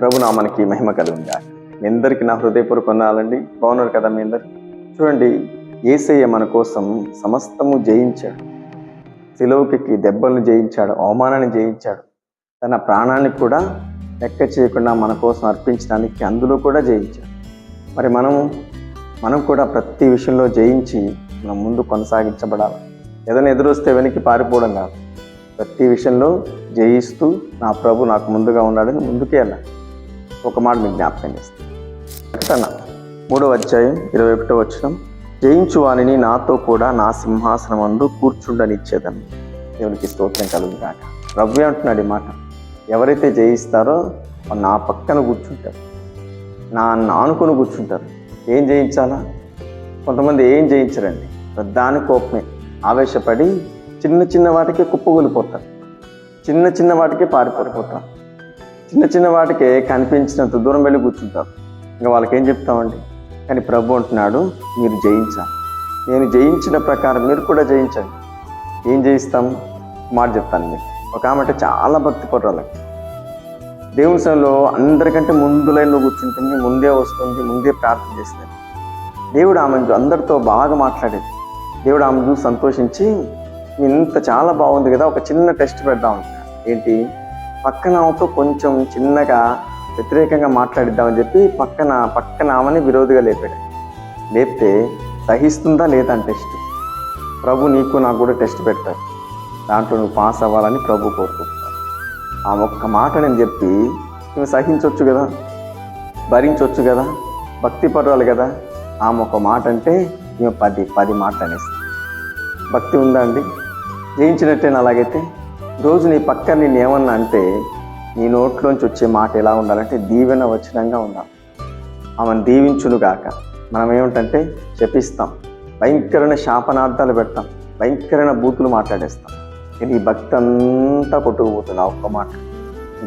ప్రభునామానికి మహిమ కలుగుగా మీ అందరికీ నా హృదయపూర్వక వందనాలండి. బాగున్నారు కదా మీ అందరు? చూడండి ఏసయ్య మన కోసం సమస్తము జయించాడు. సిలువకి దెబ్బలను జయించాడు అవమానాన్ని జయించాడు. తన ప్రాణాన్ని కూడా లెక్క చేయకుండా మన కోసం అర్పించడానికి అందులో కూడా జయించాడు. మరి మనము మనం కూడా ప్రతి విషయంలో జయించి మనం ముందు కొనసాగించబడాలి. ఏదైనా ఎదురొస్తే వెనక్కి పారిపోవడం కాదు. ప్రతి విషయంలో జయిస్తూ నా ప్రభు నాకు ముందుగా ఉన్నాడని ముందుకే వెళ్ళాలి ఒక మాట మీకు జ్ఞాపకం చేస్తాను ప్రకటన మూడవ అధ్యాయం ఇరవై ఒకటో వచ్చిన జయించువాని నాతో కూడా నా సింహాసనం అందు కూర్చుండనిచ్చేదని. దేవునికి స్తోత్రం కలుగు కాక ప్రభు అంటున్నాడు ఈ మాట. ఎవరైతే జయిస్తారో నా పక్కన కూర్చుంటారు. నా నానుకొని కూర్చుంటారు. ఏం జయించాలా? కొంతమంది ఏం జయించరండి? దాని కోపమే. ఆవేశపడి చిన్న చిన్న వాటికే కుప్పగూలిపోతారు చిన్న చిన్న వాటికే పారిపోతారు చిన్న చిన్న వాటికే కనిపించినంత దూరం వెళ్ళి కూర్చుంటారు ఇంకా వాళ్ళకి ఏం చెప్తామండి? కానీ ప్రభు అంటున్నాడు మీరు జయించాలి. నేను జయించిన ప్రకారం మీరు కూడా జయించండి. ఏం జయిస్తాం? మాట చెప్తాను మీకు. ఒక ఆమె అంటే చాలా భక్తి పర్వాలకి దేవుని సమయంలో అందరికంటే ముందు లైన్లో కూర్చుంటుంది ముందే వస్తుంది ముందే ప్రార్థన చేస్తుంది. దేవుడు ఆమె అందరితో బాగా మాట్లాడేది. దేవుడు ఆమె చూసి సంతోషించి ఇంత చాలా బాగుంది కదా ఒక చిన్న టెస్ట్ పెడదాం. ఏంటి? పక్కన ఆమెతో కొంచెం చిన్నగా వ్యతిరేకంగా మాట్లాడిద్దామని చెప్పి పక్కన పక్కన ఆమెని విరోధిగా లేపాడు. లేపితే సహిస్తుందా లేదా అని టెస్ట్. ప్రభు నీకు నాకు కూడా టెస్ట్ పెడతారు దాంట్లో నువ్వు పాస్ అవ్వాలని ప్రభు కోరుకుంటాడు ఆ ఒక్క మాట నేను చెప్పి నువ్వు సహించవచ్చు కదా భరించవచ్చు కదా భక్తి పర్వాలి కదా ఆమె ఒక మాట అంటే మేము పది పది మాటలు అనేసి. భక్తి ఉందా అండి? జయించినట్టేనా అలాగైతే రోజు నీ పక్కన నేను ఏమన్నా అంటే నీ నోట్లోంచి వచ్చే మాట ఎలా ఉండాలంటే దీవెన వచనంగా ఉండాలి. ఆమెను దీవించునుగాక మనం ఏమిటంటే చెప్పిస్తాం భయంకరమైన శాపనార్థాలు పెడతాం. భయంకరమైన బూతులు మాట్లాడేస్తాం. కానీ ఈ భక్తి అంతా కొట్టుకుపోతుంది ఆ ఒక్క మాట.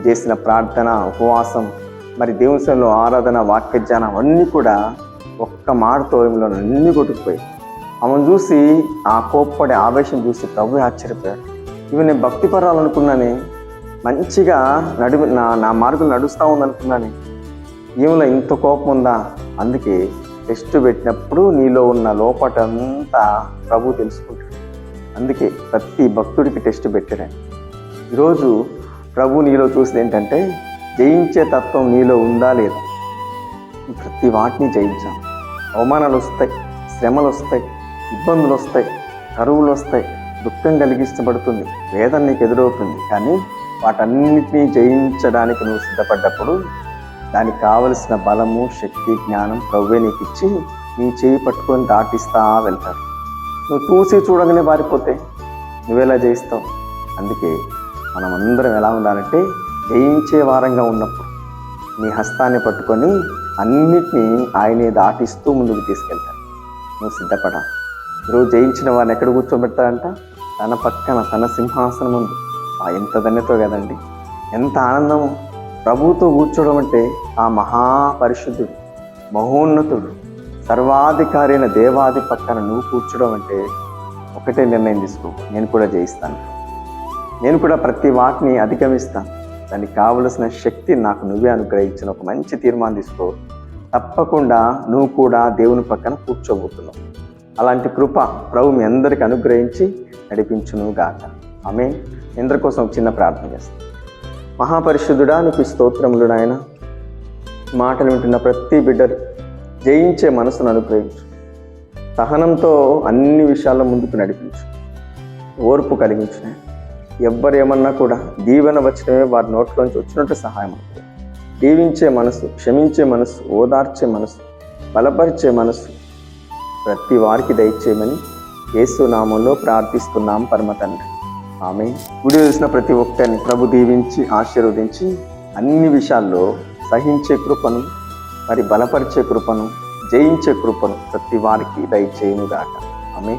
చేసిన ప్రార్థన ఉపవాసం మరి దేవుని ఆరాధన వాక్యజ్ఞానం అన్నీ కూడా ఒక్క మాటతో అన్నీ కొట్టుకుపోయాయి. ఆమెను చూసి ఆ కోప్పడే ఆవేశం చూసి ప్రభు ఆశ్చర్యపోయాడు. ఇవి నేను భక్తి పరాలనుకున్నానే? మంచిగా నడు నా నా మార్గం నడుస్తూ ఉందనుకున్నానే? ఈమెలో ఇంత కోపం ఉందా? అందుకే టెస్ట్ పెట్టినప్పుడు నీలో ఉన్న లోపటంతా ప్రభు తెలుసుకుంటాడు. అందుకే ప్రతి భక్తుడికి టెస్ట్ పెట్టాడు. ఈరోజు ప్రభు నీలో చూసింది ఏంటంటే జయించే తత్వం నీలో ఉందా లేదా? ప్రతి వాటిని జయించాం. అవమానాలు వస్తాయి శ్రమలు వస్తాయి ఇబ్బందులు వస్తాయి కరువులు వస్తాయి దుఃఖం కలిగించబడుతుంది వేదన నీకు ఎదురవుతుంది. కానీ వాటన్నిటినీ జయించడానికి నువ్వు సిద్ధపడ్డప్పుడు దానికి కావలసిన బలము శక్తి జ్ఞానం ప్రవ్వే నీకు ఇచ్చి నీ చేయి పట్టుకొని దాటిస్తా వెళ్తారు. నువ్వు చూసి చూడగానే పారిపోతే నువ్వెలా జయిస్తావు? అందుకే మనం అందరం ఎలా ఉండాలంటే జయించే వారంగా ఉన్నప్పుడు నీ హస్తాన్ని పట్టుకొని అన్నిటినీ ఆయనే దాటిస్తూ ముందుకు తీసుకెళ్తాను నువ్వు సిద్ధపడాలి. ఈరోజు జయించిన వారిని ఎక్కడ కూర్చోబెడతాడంట తన పక్కన తన సింహాసనం ఉంది ఆ ఎంత ధన్యతో కదండి. ఎంత ఆనందము. ప్రభుతో కూర్చోవడం అంటే ఆ మహాపరిశుద్ధుడు మహోన్నతుడు సర్వాధికారి అయిన దేవాది పక్కన నువ్వు కూర్చోవడం అంటే ఒకటే నిర్ణయం తీసుకో. నేను కూడా జయిస్తాను. నేను కూడా ప్రతి వాటిని అధిగమిస్తాను. దానికి కావలసిన శక్తి నాకు నువ్వే అనుగ్రహించిన ఒక మంచి తీర్మానం తీసుకో. తప్పకుండా నువ్వు కూడా దేవుని పక్కన కూర్చోబోతున్నావు. అలాంటి కృప ప్రభు మీ అందరికి అనుగ్రహించి నడిపించును గాక ఆమె మీ కోసం చిన్న ప్రార్థన చేస్తాను మహాపరిశుద్ధుడా నీకు స్తోత్రములు నాయన. మాటలు వింటున్న ప్రతి బిడ్డలు జయించే మనసును అనుగ్రహించు. సహనంతో అన్ని విషయాల్లో ముందుకు నడిపించు. ఓర్పు కలిగించిన ఎవ్వరు ఏమన్నా కూడా దీవెన వచ్చినవే వారి నోట్లోంచి వచ్చినట్టు సహాయం అవుతుంది దీవించే మనసు క్షమించే మనసు ఓదార్చే మనసు బలపరిచే మనసు ప్రతి వారికి దయచేయమని ఏసునామంలో ప్రార్థిస్తున్నాం పరమ తండ్రి. ఆమె గుడి చూసిన ప్రతి ఒక్కరిని ప్రభు దీవించి ఆశీర్వదించి అన్ని విషయాల్లో సహించే కృపను మరి బలపరిచే కృపను జయించే కృపను ప్రతి వారికి దయచేయునుగాక. ఆమె